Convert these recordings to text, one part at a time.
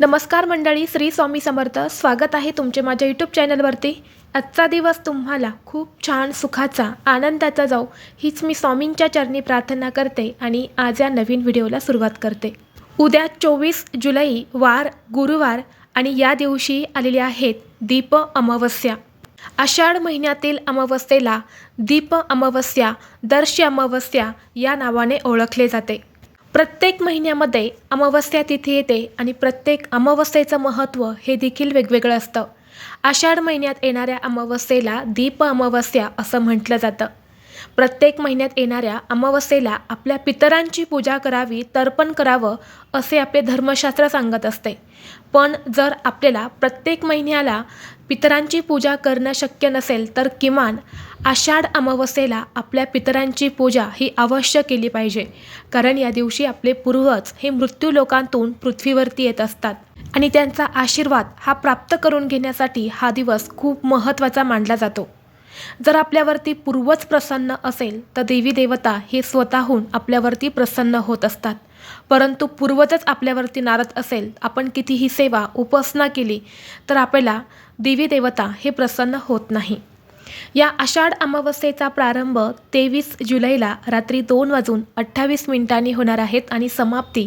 नमस्कार मंडळी श्री स्वामी समर्थ. स्वागत आहे तुमचे माझ्या यूट्यूब चॅनलवरती आजचा दिवस तुम्हाला खूप छान सुखाचा आनंदाचा जाऊ हीच मी स्वामींच्या चरणी प्रार्थना करते आणि आज या नवीन व्हिडिओला सुरुवात करते. उद्या चोवीस जुलै वार गुरुवार आणि या दिवशी आलेले आहेत दीप अमावस्या. आषाढ महिन्यातील अमावस्येला दीप अमावस्या दर्श अमावस्या या नावाने ओळखले जाते. प्रत्येक महिन्यामध्ये अमावस्या तिथी येते आणि प्रत्येक अमावस्येचं महत्त्व हे देखील वेगवेगळं असतं. आषाढ महिन्यात येणाऱ्या अमावस्येला दीप अमावस्या असं म्हटलं जातं. प्रत्येक महिन्यात येणाऱ्या अमावस्येला आपल्या पितरांची पूजा करावी तर्पण करावं असे आपले धर्मशास्त्र सांगत असते. पण जर आपल्याला प्रत्येक महिन्याला पितरांची पूजा करणं शक्य नसेल तर किमान आषाढ अमावस्येला आपल्या पितरांची पूजा ही अवश्य केली पाहिजे. कारण या दिवशी आपले पूर्वज हे मृत्यू लोकांतून पृथ्वीवरती येत असतात. आणि त्यांचा आशीर्वाद हा प्राप्त करून घेण्यासाठी हा दिवस खूप महत्त्वाचा मानला जातो. जर आपल्यावरती पूर्वज प्रसन्न असेल तर देवी देवता हे स्वतःहून आपल्यावरती प्रसन्न होत असतात. परंतु पूर्वजच आपल्यावरती नारद असेल आपण कितीही सेवा उपासना केली तर आपल्याला देवी देवता हे प्रसन्न होत नाही. या आषाढ अमावस्येचा प्रारंभ तेवीस जुलैला रात्री दोन वाजून अठ्ठावीस मिनिटांनी होणार आहेत आणि समाप्ती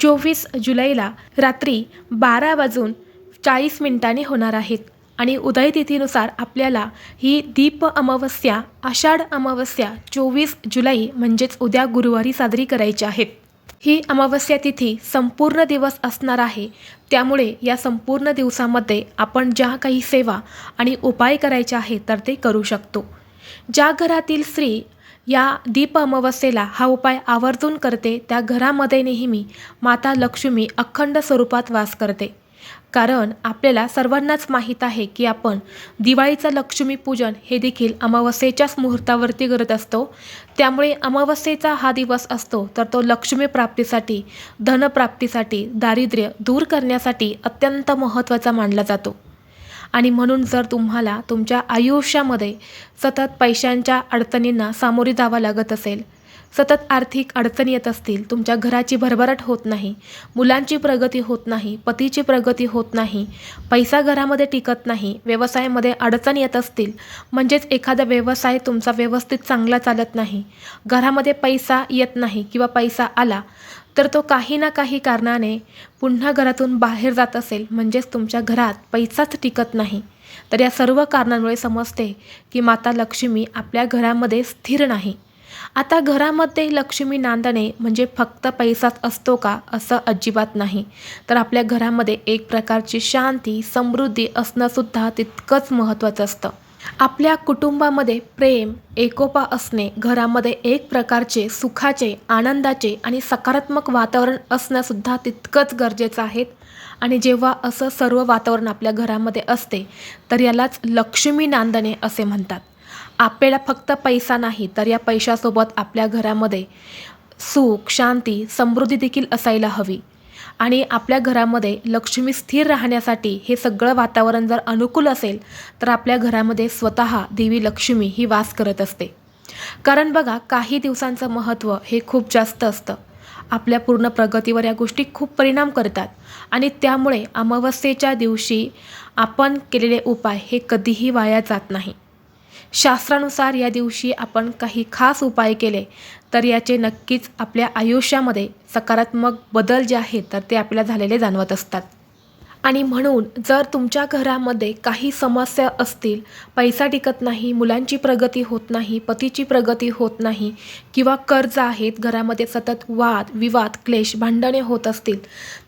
चोवीस जुलैला रात्री बारा वाजून चाळीस मिनिटांनी होणार आहेत आणि उदयतिथीनुसार आपल्याला ही दीप अमावस्या आषाढ अमावस्या चोवीस जुलै म्हणजेच उद्या गुरुवारी साजरी करायची आहेत ही अमावस्या तिथी संपूर्ण दिवस असणार आहे. त्यामुळे या संपूर्ण दिवसामध्ये आपण ज्या काही सेवा आणि उपाय करायचे आहे तर ते करू शकतो. ज्या घरातील स्त्री या दीप अमावस्येला हा उपाय आवर्जून करते त्या घरामध्ये नेहमी माता लक्ष्मी अखंड स्वरूपात वास करते. कारण आपल्याला सर्वांनाच माहीत आहे की आपण दिवाळीचं लक्ष्मीपूजन हे देखील अमावस्येच्याच मुहूर्तावरती करत असतो. त्यामुळे अमावस्येचा हा दिवस असतो तर तो लक्ष्मी प्राप्तीसाठी धनप्राप्तीसाठी दारिद्र्य दूर करण्यासाठी अत्यंत महत्त्वाचा मानला जातो. आणि म्हणून जर तुम्हाला तुमच्या आयुष्यामध्ये सतत पैशांच्या अडचणींना सामोरे जावं लागत असेल सतत आर्थिक अडचणी येत असतील तुमच्या घराची भरभराट होत नाही मुलांची प्रगती होत नाही पतीची प्रगती होत नाही पैसा घरामध्ये टिकत नाही व्यवसायामध्ये अडचण येत असतील म्हणजेच एखादा व्यवसाय तुमचा व्यवस्थित चांगला चालत नाही घरामध्ये पैसा येत नाही किंवा पैसा आला तर तो काही ना काही कारणाने पुन्हा घरातून बाहेर जात असेल म्हणजेच तुमच्या घरात पैसाच टिकत नाही. तर या सर्व कारणांमुळे समजते की माता लक्ष्मी आपल्या घरामध्ये स्थिर नाही. आता घरामध्ये लक्ष्मी नांदणे म्हणजे फक्त पैसाच असतो का असं अजिबात नाही. तर आपल्या घरामध्ये एक प्रकारची शांती समृद्धी असणंसुद्धा तितकंच महत्त्वाचं असतं. आपल्या कुटुंबामध्ये प्रेम एकोपा असणे घरामध्ये एक प्रकारचे सुखाचे आनंदाचे आणि सकारात्मक वातावरण असणंसुद्धा तितकंच गरजेचं आहे. आणि जेव्हा असं सर्व वातावरण आपल्या घरामध्ये असते तर यालाच लक्ष्मी नांदणे असे म्हणतात. आपल्याला फक्त पैसा नाही तर या पैशासोबत आपल्या घरामध्ये सुख शांती समृद्धी देखील असायला हवी. आणि आपल्या घरामध्ये लक्ष्मी स्थिर राहण्यासाठी हे सगळं वातावरण जर अनुकूल असेल तर आपल्या घरामध्ये स्वतः देवी लक्ष्मी ही वास करत असते. कारण बघा काही दिवसांचं महत्त्व हे खूप जास्त असतं. आपल्या पूर्ण प्रगतीवर या गोष्टी खूप परिणाम करतात. आणि त्यामुळे अमावस्येच्या दिवशी आपण केलेले उपाय हे कधीही वाया जात नाही. शास्त्रानुसार या दिवशी आपण काही खास उपाय केले तर याचे नक्कीच आपल्या आयुष्यामध्ये सकारात्मक बदल जे आहेत तर ते आपल्याला झालेले जाणवत असतात. आणि म्हणून जर तुमच्या घरामध्ये काही समस्या असतील पैसा टिकत नाही मुलांची प्रगती होत नाही पतीची प्रगती होत नाही किंवा कर्ज आहेत घरामध्ये सतत वाद विवाद क्लेश भांडणे होत असतील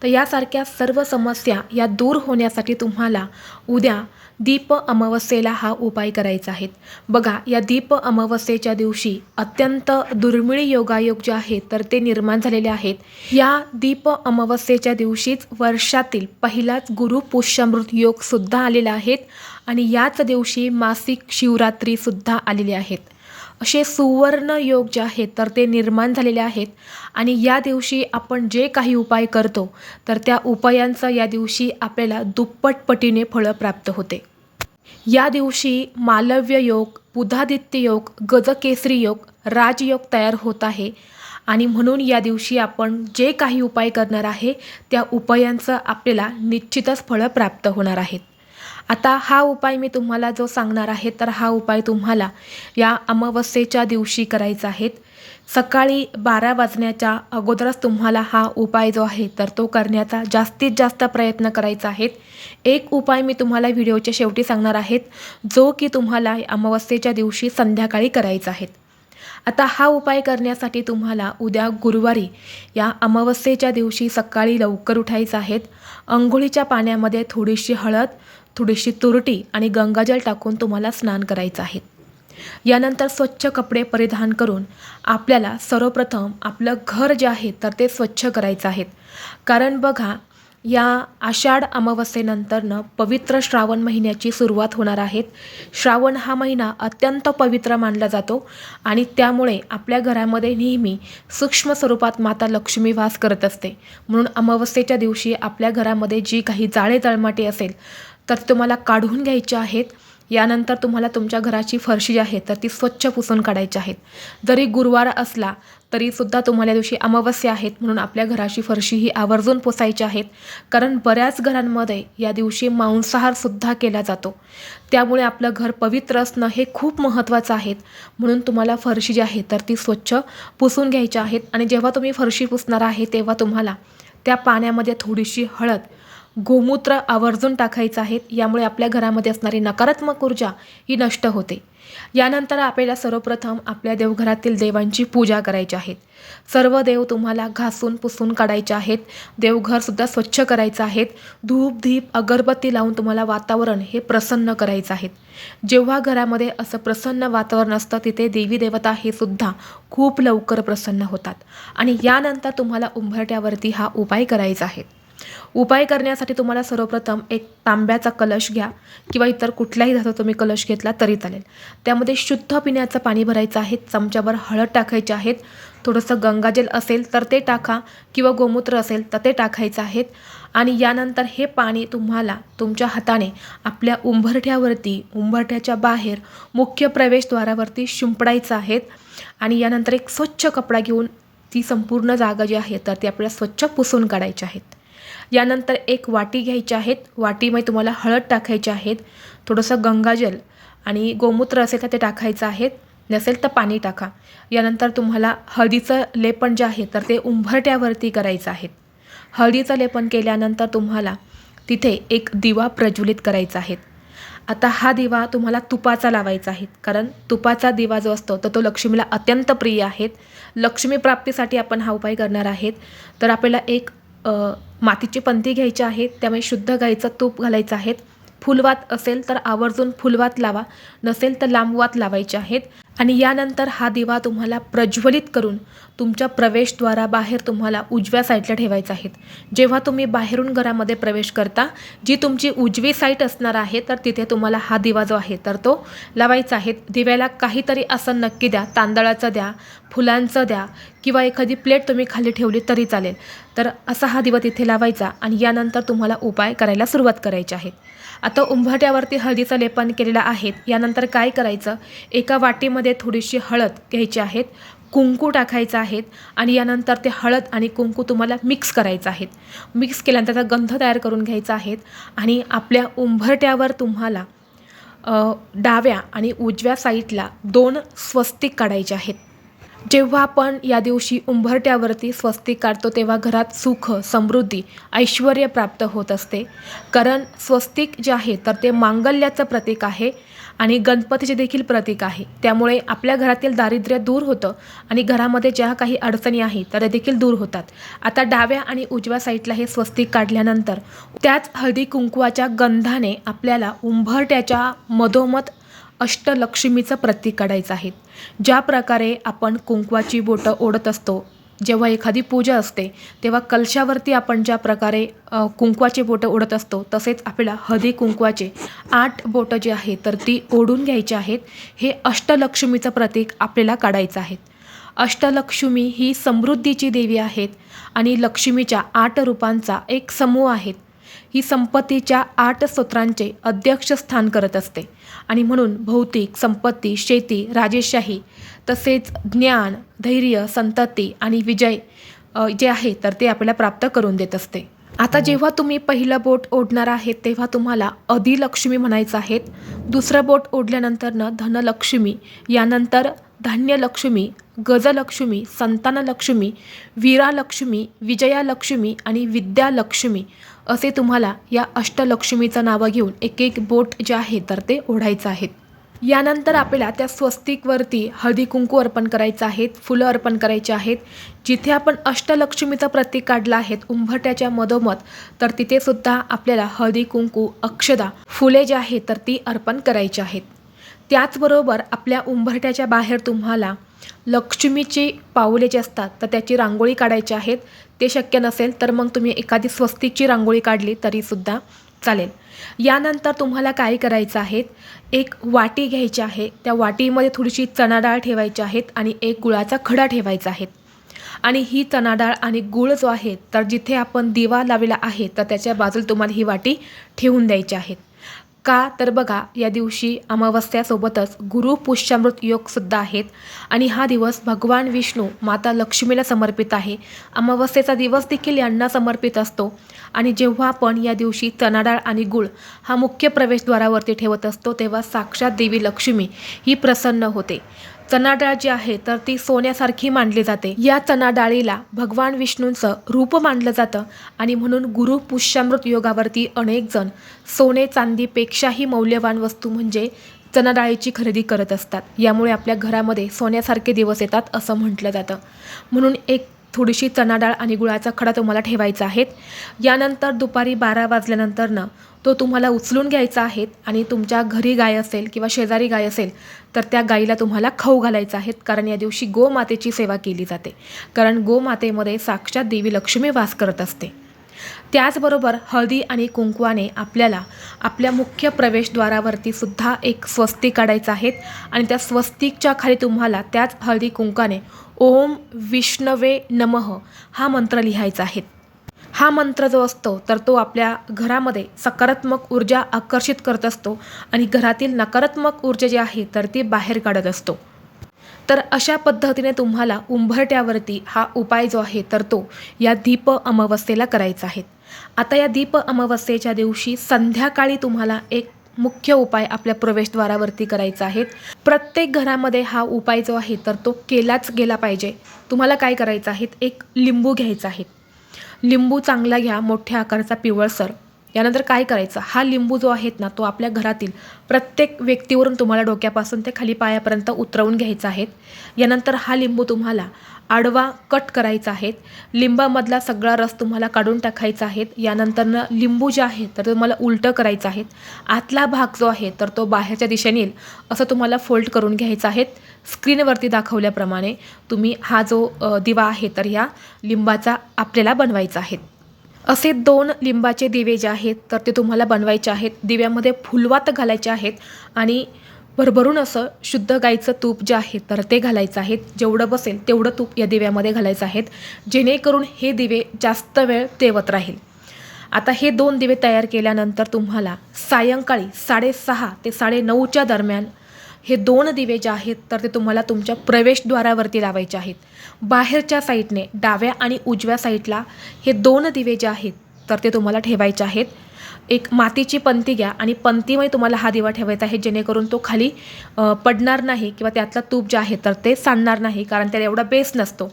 तर यासारख्या सर्व समस्या या दूर होण्यासाठी तुम्हाला उद्या दीप अमावस्येला हा उपाय करायचा आहे. बघा या दीप अमावस्येच्या दिवशी अत्यंत दुर्मिळ योगायोग जे आहेत तर ते निर्माण झालेले आहेत. या दीप अमावस्येच्या दिवशीच वर्षातील पहिलाच गुरु पुष्यामृत योग सुद्धा आलेला आहेत आणि याच दिवशी मासिक शिवरात्रीसुद्धा आलेली आहेत असे सुवर्ण योग जे आहेत तर ते निर्माण झालेले आहेत. आणि या दिवशी आपण जे काही उपाय करतो तर त्या उपायांचं या दिवशी आपल्याला दुप्पट पटीने फळं प्राप्त होते. या दिवशी मालव्य योग बुधादित्य योग गजकेसरी योग राजयोग तयार होत आहे. आणि म्हणून या दिवशी आपण जे काही उपाय करणार आहे त्या उपायांचं आपल्याला निश्चितच फळं प्राप्त होणार आहेत. आता हा उपाय मी तुम्हाला जो सांगणार आहे तर हा उपाय तुम्हाला या अमावस्येच्या दिवशी करायचा आहे. सकाळी बारा वाजण्याच्या अगोदरच तुम्हाला हा उपाय जो आहे तर तो करण्याचा जास्तीत जास्त प्रयत्न करायचा आहे. एक उपाय मी तुम्हाला व्हिडिओच्या शेवटी सांगणार आहेत जो की तुम्हाला अमावस्येच्या दिवशी संध्याकाळी करायचा आहे. आता हा उपाय करण्यासाठी तुम्हाला उद्या गुरुवारी या अमावस्येच्या दिवशी सकाळी लवकर उठायचं आहेत अंघोळीच्या पाण्यामध्ये थोडीशी हळद थोडीशी तुरटी आणि गंगाजल टाकून तुम्हाला स्नान करायचं आहे. यानंतर स्वच्छ कपडे परिधान करून आपल्याला सर्वप्रथम आपलं घर जे आहे तर ते स्वच्छ करायचं आहे. कारण बघा या आषाढ अमावस्येनंतरनं पवित्र श्रावण महिन्याची सुरुवात होणार आहेत श्रावण हा महिना अत्यंत पवित्र मानला जातो आणि त्यामुळे आपल्या घरामध्ये नेहमी सूक्ष्म स्वरूपात माता लक्ष्मी वास करत असते. म्हणून अमावस्येच्या दिवशी आपल्या घरामध्ये जी काही जाळे तळमाटे असेल तर तुम्हाला काढून घ्यायचे आहेत. यानंतर तुम्हाला तुमच्या घराची फरशी जी आहे तर ती स्वच्छ पुसून काढायची आहेत. जरी गुरुवार असला तरीसुद्धा तुम्हाला दिवशी अमावस्या आहेत म्हणून आपल्या घराची फरशी ही आवर्जून पुसायची आहेत. कारण बऱ्याच घरांमध्ये या दिवशी मांसाहारसुद्धा केला जातो. त्यामुळे आपलं घर पवित्र असणं हे खूप महत्त्वाचं आहे म्हणून तुम्हाला फरशी जी आहे तर ती स्वच्छ पुसून घ्यायची आहेत. आणि जेव्हा तुम्ही फरशी पुसणार आहे तेव्हा तुम्हाला त्या पाण्यामध्ये थोडीशी हळद गोमूत्र आवर्जून टाकायचं आहे यामुळे आपल्या घरामध्ये असणारी नकारात्मक ऊर्जा ही नष्ट होते. यानंतर आपल्याला सर्वप्रथम आपल्या देवघरातील देवांची पूजा करायची आहे. सर्व देव तुम्हाला घासून पुसून काढायचे आहेत. देवघरसुद्धा स्वच्छ करायचं आहेत. धूप धीप अगरबत्ती लावून तुम्हाला वातावरण हे प्रसन्न करायचं आहे. जेव्हा घरामध्ये असं प्रसन्न वातावरण असतं तिथे देवी देवता हे सुद्धा खूप लवकर प्रसन्न होतात. आणि यानंतर तुम्हाला उंबरट्यावरती हा उपाय करायचा आहे. उपाय करण्यासाठी तुम्हाला सर्वप्रथम एक तांब्याचा कलश घ्या किंवा इतर कुठल्याही धातू तुम्ही कलश घेतला तरी चालेल. त्यामध्ये शुद्ध पिण्याचं पाणी भरायचं आहे चमच्याभर हळद टाकायचे आहेत थोडंसं गंगाजल असेल तर ते टाका किंवा गोमूत्र असेल तर ते टाकायचं आहेत. आणि यानंतर हे पाणी तुम्हाला तुमच्या हाताने आपल्या उंबरठ्यावरती उंबरठ्याच्या बाहेर मुख्य प्रवेशद्वारावरती शिंपडायचं आहेत. आणि यानंतर एक स्वच्छ कपडा घेऊन ती संपूर्ण जागा जी आहे तर ती आपल्याला स्वच्छ पुसून काढायची आहेत. यानंतर एक वाटी घ्यायची आहेत. वाटीमध्ये तुम्हाला हळद टाकायची आहेत. थोडंसं गंगाजल आणि गोमूत्र असेल तर ते टाकायचं आहे नसेल तर पाणी टाका. यानंतर तुम्हाला हळदीचं लेपन जे आहे तर ते उंबरट्यावरती करायचं आहे. हळदीचं लेपन केल्यानंतर तुम्हाला तिथे एक दिवा प्रज्वलित करायचा आहे. आता हा दिवा तुम्हाला तुपाचा लावायचा आहे. कारण तुपाचा दिवा जो असतो तर तो लक्ष्मीला अत्यंत प्रिय आहेत. लक्ष्मी प्राप्तीसाठी आपण हा उपाय करणार आहेत. तर आपल्याला एक मातीची पंती घ्यायची आहेत त्यामुळे शुद्ध गाईचं तूप घालायचं आहेत फुलवात असेल तर आवर्जून फुलवात लावा नसेल तर लांबवात लावायचे आहेत. आणि यानंतर हा दिवा तुम्हाला प्रज्वलित करून तुमच्या प्रवेशद्वाराबाहेर तुम्हाला उजव्या साईडला ठेवायचं आहेत. जेव्हा तुम्ही बाहेरून घरामध्ये प्रवेश करता जी तुमची उजवी साईट असणार आहे तर तिथे तुम्हाला हा दिवा जो आहे तर तो लावायचा आहे. दिव्याला काहीतरी असं नक्की द्या तांदळाचं द्या फुलांचं द्या किंवा एखादी प्लेट तुम्ही खाली ठेवली तरी चालेल. तर असा हा दिवा तिथे लावायचा आणि यानंतर तुम्हाला उपाय करायला सुरुवात करायची आहे. आता उंबरट्यावरती हळदीचं लेपन केलेलं आहे. यानंतर काय करायचं? एका वाटीमध्ये थोडीशी हळद घ्यायची आहेत कुंकू टाकायचं आहेत आणि यानंतर ते हळद आणि कुंकू तुम्हाला मिक्स करायचं आहेत. मिक्स केल्यानंतर त्याचा गंध तयार करून घ्यायचा आहेत आणि आपल्या उंबरट्यावर तुम्हाला डाव्या आणि उजव्या साईडला दोन स्वस्तिक काढायचे आहेत. जेव्हा आपण या दिवशी उंबरट्यावरती स्वस्तिक काढतो तेव्हा घरात सुख समृद्धी ऐश्वर प्राप्त होत असते. कारण स्वस्तिक जे आहे तर ते मांगल्याचं प्रतीक आहे. आणि गणपतीचे देखील प्रतीक आहे. त्यामुळे आपल्या घरातील दारिद्र्य दूर होतं आणि घरामध्ये ज्या काही अडचणी आहेत त्या देखील दूर होतात. आता डाव्या आणि उजव्या साईडला हे स्वस्तिक काढल्यानंतर त्याच हळदी कुंकवाच्या गंधाने आपल्याला उंबरट्याच्या मधोमध अष्टलक्ष्मीचं प्रतीक काढायचं आहे. ज्या प्रकारे आपण कुंकवाची बोटं ओढत असतो जेव्हा एखादी पूजा असते तेव्हा कलशावरती आपण ज्या प्रकारे कुंकवाचे बोटं ओढत असतो तसेच आपल्याला हळदी कुंकवाचे आठ बोटं जी आहेत तर ती ओढून घ्यायची आहेत. हे अष्टलक्ष्मीचं प्रतीक आपल्याला काढायचं आहे. अष्टलक्ष्मी ही समृद्धीची देवी आहेत आणि लक्ष्मीच्या आठ रूपांचा एक समूह आहेत. ही संपत्तीच्या आठ स्तोत्रांचे अध्यक्षस्थान करत असते. आणि म्हणून भौतिक संपत्ती शेती राजेशाही तसेच ज्ञान धैर्य संतती आणि विजय जे आहे तर ते आपल्याला प्राप्त करून देत असते. आता जेव्हा तुम्ही पहिलं बोट ओढणार आहेत तेव्हा तुम्हाला अधिलक्ष्मी म्हणायचं आहेत. दुसरं बोट ओढल्यानंतरनं धनलक्ष्मी यानंतर धान्यलक्ष्मी गजलक्ष्मी संतानलक्ष्मी वीरालक्ष्मी विजयालक्ष्मी आणि विद्यालक्ष्मी असे तुम्हाला या अष्टलक्ष्मीचं नावं घेऊन एक एक बोट जे आहे तर ते ओढायचं आहेत. यानंतर आपल्याला त्या स्वस्तिकवरती हळदी कुंकू अर्पण करायचं आहेत फुलं अर्पण करायची आहेत. जिथे आपण अष्टलक्ष्मीचं प्रतीक काढलं आहेत उंबरट्याच्या मधोमध तर तिथे सुद्धा आपल्याला हळदी कुंकू अक्षदा फुले जे आहेत तर ती अर्पण करायची आहेत. त्याचबरोबर आपल्या उंबरट्याच्या बाहेर तुम्हाला लक्ष्मीची पाऊले जे असतात तर त्याची रांगोळी काढायची आहेत. ते शक्य नसेल तर मग तुम्ही एखादी स्वस्तिकची रांगोळी काढली तरीसुद्धा चालेल. यानंतर तुम्हाला काय करायचं आहे? एक वाटी घ्यायची आहे. त्या वाटीमध्ये थोडीशी चणा डाळ ठेवायची आहेत आणि एक गुळाचा खडा ठेवायचा आहे. आणि ही चणा डाळ आणि गुळ जो आहे तर जिथे आपण दिवा लावलेला आहे तर त्याच्या बाजूला तुम्हाला ही वाटी ठेवून द्यायची आहेत का? तर बघा या दिवशी अमावस्यासोबतच गुरु पुष्यामृत योगसुद्धा आहेत. आणि हा दिवस भगवान विष्णू माता लक्ष्मीला समर्पित आहे. अमावस्येचा दिवस देखील यांना समर्पित असतो. आणि जेव्हा आपण या दिवशी चणाडाळ आणि गुळ हा मुख्य प्रवेशद्वारावरती ठेवत असतो तेव्हा साक्षात देवी लक्ष्मी ही प्रसन्न होते. चणाडाळ जी आहे तर ती सोन्यासारखी मानली जाते. या चणाडाळीला भगवान विष्णूंचं रूप मानलं जातं आणि म्हणून गुरु पुष्यामृत योगावरती अनेक जण सोने चांदीपेक्षाही मौल्यवान वस्तू म्हणजे चणाडाळीची खरेदी करत असतात. यामुळे आपल्या घरामध्ये सोन्यासारखे दिवस येतात असं म्हटलं जातं. म्हणून एक थोडीशी चणाडाळ आणि गुळाचा खडा तुम्हाला ठेवायचा आहे. यानंतर दुपारी बारा वाजल्यानंतरनं तो तुम्हाला उचलून घ्यायचा आहे आणि तुमच्या घरी गाय असेल किंवा शेजारी गाय असेल तर त्या गाईला तुम्हाला खाऊ घालायचा आहे कारण या दिवशी गोमातेची सेवा केली जाते. कारण गोमातेमध्ये साक्षात देवी लक्ष्मी वास करत असते. त्याचबरोबर हळदी आणि कुंकवाने आपल्याला आपल्या मुख्य प्रवेशद्वारावरती सुद्धा एक स्वस्तिक काढायचं आहे आणि त्या स्वस्तिकच्या खाली तुम्हाला त्याच हळदी कुंकाने ओम विष्णवे नमः हा मंत्र लिहायचा आहे हा मंत्र जो असतो तर तो आपल्या घरामध्ये सकारात्मक ऊर्जा आकर्षित करत असतो आणि घरातील नकारात्मक ऊर्जा जी आहे तर ती बाहेर काढत असतो. तर अशा पद्धतीने तुम्हाला उंबरट्यावरती हा उपाय जो आहे तर तो या दीप अमावस्येला करायचा आहे. आता या दीप अमावस्येच्या दिवशी संध्याकाळी तुम्हाला एक मुख्य उपाय आपल्या प्रवेशद्वारावरती करायचा आहे. प्रत्येक घरामध्ये हा उपाय जो आहे तर तो केलाच गेला पाहिजे. तुम्हाला काय करायचं आहे एक लिंबू घ्यायचा आहे. लिंबू चांगला घ्या मोठ्या आकाराचा पिवळसर यानंतर काय करायचं? हा लिंबू जो आहेत ना तो आपल्या घरातील प्रत्येक व्यक्तीवरून तुम्हाला डोक्यापासून ते खाली पायापर्यंत उतरवून घ्यायचा आहे यानंतर हा लिंबू तुम्हाला आडवा कट करायचा आहे. लिंबामधला सगळा रस तुम्हाला काढून टाकायचा आहे. यानंतरनं लिंबू जे आहे तर तुम्हाला उलटं करायचं आहे. आतला भाग जो आहे तर तो बाहेरच्या दिशेने येईल. असं तुम्हाला फोल्ड करून घ्यायचा आहे. स्क्रीनवरती दाखवल्याप्रमाणे तुम्ही हा जो दिवा आहे तर ह्या लिंबाचा आपल्याला बनवायचा आहे. असे दोन लिंबाचे दिवे जे आहेत तर ते तुम्हाला बनवायचे आहेत. दिव्यामध्ये फुलवात घालायचे आहेत आणि भरभरून असं शुद्ध गाईचं तूप जे आहे तर ते घालायचं आहे. जेवढं बसेल तेवढं तूप या दिव्यामध्ये घालायचं आहेत जेणेकरून हे दिवे जास्त वेळ तेवत राहील. आता हे दोन दिवे तयार केल्यानंतर तुम्हाला सायंकाळी साडेसहा ते साडेनऊच्या दरम्यान हे दोन दिवे जे आहेत तर ते तुम्हाला तुमच्या प्रवेशद्वारावरती लावायचे आहेत. बाहेरच्या साईडने डाव्या आणि उजव्या साईडला हे दोन दिवे जे आहेत तर ते तुम्हाला ठेवायचे आहेत. एक मातीची पंती घ्या आणि पंतीमध्ये तुम्हाला हा दिवा ठेवायचा आहे जेणेकरून तो खाली पडणार नाही किंवा त्यातला तूप जे आहे तर ते सांडणार नाही कारण त्याला एवढा बेस नसतो.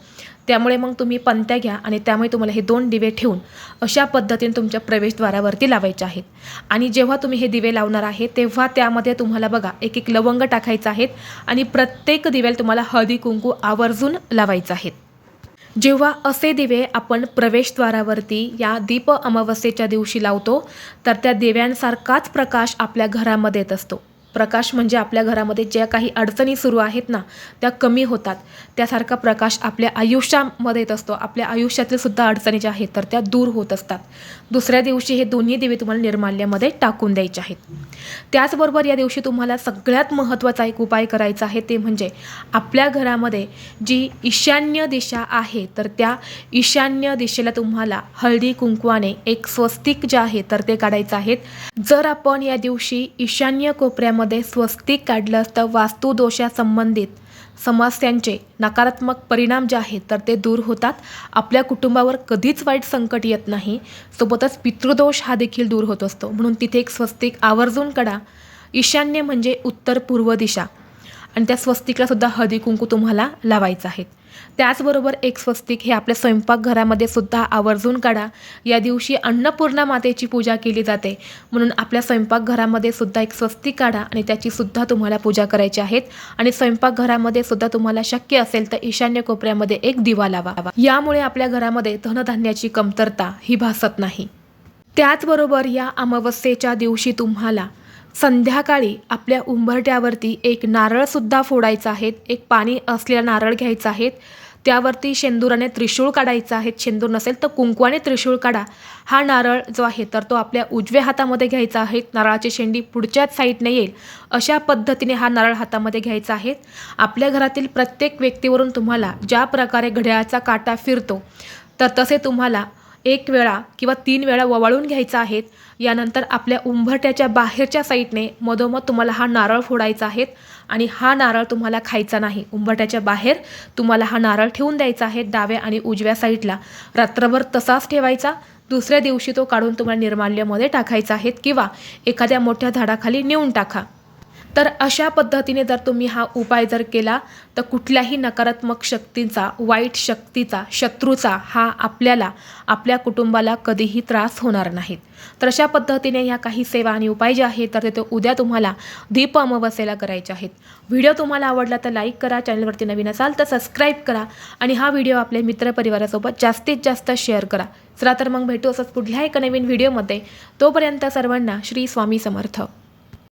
त्यामुळे मग तुम्ही पंत्या घ्या आणि त्यामुळे तुम्हाला हे दोन दिवे ठेवून अशा पद्धतीने तुमच्या प्रवेशद्वारावरती लावायचे आहेत. आणि जेव्हा तुम्ही हे दिवे लावणार आहे तेव्हा त्यामध्ये तुम्हाला बघा एक एक लवंग टाकायचं आहेत आणि प्रत्येक दिव्याला तुम्हाला हळदी कुंकू आवर्जून लावायचं आहेत. जेव्हा असे दिवे आपण प्रवेशद्वारावरती या दीप अमावस्येच्या दिवशी लावतो तर त्या दिव्यांसारखाच प्रकाश आपल्या घरामध्ये येत असतो. प्रकाश म्हणजे आपल्या घरामध्ये ज्या काही अडचणी सुरू आहेत ना त्या कमी होतात. त्यासारखा प्रकाश आपल्या आयुष्यामध्ये येत असतो. आपल्या आयुष्यातील सुद्धा अडचणी ज्या आहेत तर त्या दूर होत असतात. दुसऱ्या दिवशी हे दोन्ही दिवे तुम्हाला निर्माल्यामध्ये टाकून द्यायचे आहेत. त्याचबरोबर या दिवशी तुम्हाला सगळ्यात महत्त्वाचा एक उपाय करायचा आहे ते म्हणजे आपल्या घरामध्ये जी ईशान्य दिशा आहे तर त्या ईशान्य दिशेला तुम्हाला हळदी कुंकवाने एक स्वस्तिक जे आहे तर ते काढायचं आहेत. जर आपण या दिवशी ईशान्य कोपऱ्यामध्ये स्वस्तिक काढलं असतं वास्तुदोषासंबंधित. समस्यांचे नकारात्मक परिणाम जे आहेत तर ते दूर होतात. आपल्या कुटुंबावर कधीच वाईट संकट येत नाही. सोबतच पितृदोष हा देखील दूर होत असतो. म्हणून तिथे एक स्वस्तिक आवर्जून कडा ईशान्य म्हणजे उत्तर पूर्व दिशा. आणि त्या स्वस्तिकला सुद्धा हळदी कुंकू तुम्हाला लावायचं आहे. त्याचबरोबर एक स्वस्तिक हे आपल्या स्वयंपाकघरामध्ये सुद्धा आवर्जून काढा. या दिवशी अन्नपूर्णा मातेची पूजा केली जाते. म्हणून आपल्या स्वयंपाकघरामध्ये सुद्धा एक स्वस्तिक काढा आणि त्याची सुद्धा तुम्हाला पूजा करायची आहेत. आणि स्वयंपाकघरामध्ये सुद्धा तुम्हाला शक्य असेल तर ईशान्य कोपऱ्यामध्ये एक दिवा लावा. यामुळे आपल्या घरामध्ये धनधान्याची कमतरता ही भासत नाही. त्याचबरोबर या अमावस्येच्या दिवशी तुम्हाला संध्याकाळी आपल्या उंबरट्यावरती एक नारळसुद्धा फोडायचा आहे एक पाणी असलेला नारळ घ्यायचा आहे त्यावरती शेंदुराने त्रिशूळ काढायचा आहे शेंदूर नसेल तर कुंकवाने त्रिशूळ काढा. हा नारळ जो आहे तर तो आपल्या उजव्या हातामध्ये घ्यायचा आहे. नारळाची शेंडी पुढच्याच साईडने येईल. अशा पद्धतीने हा नारळ हातामध्ये घ्यायचा आहे. आपल्या घरातील प्रत्येक व्यक्तीवरून तुम्हाला ज्या प्रकारे घड्याळाचा काटा फिरतो तर तसे तुम्हाला एक वेळा किंवा तीन वेळा ववाळून घ्यायचा आहे यानंतर आपल्या उंबरट्याच्या बाहेरच्या साईडने मधोमध तुम्हाला हा नारळ फोडायचा आहे आणि हा नारळ तुम्हाला खायचा नाही. उंबरट्याच्या बाहेर तुम्हाला हा नारळ ठेवून द्यायचा आहे डाव्या आणि उजव्या साईडला. रात्रभर तसाच ठेवायचा. दुसऱ्या दिवशी तो काढून तुम्हाला निर्माल्यमध्ये टाकायचा आहे किंवा एखाद्या मोठ्या झाडाखाली नेऊन टाका. तर अशा पद्धतीने जर तुम्ही हा उपाय जर केला तर कुठल्याही नकारात्मक शक्तींचा वाईट शक्तीचा शत्रूचा हा आपल्याला आपल्या कुटुंबाला कधीही त्रास होणार नाहीत. तर अशा पद्धतीने ह्या काही सेवा आणि उपाय जे आहेत तर ते उद्या तुम्हाला दीप अमावस्येला करायचे आहेत. व्हिडिओ तुम्हाला आवडला तर लाईक करा चॅनलवरती नवीन असाल तर सबस्क्राईब करा आणि हा व्हिडिओ आपल्या मित्रपरिवारासोबत जास्तीत जास्त शेअर करा. चला तर मग भेटू असंच पुढल्या एका नवीन व्हिडिओमध्ये. तोपर्यंत सर्वांना श्री स्वामी समर्थ.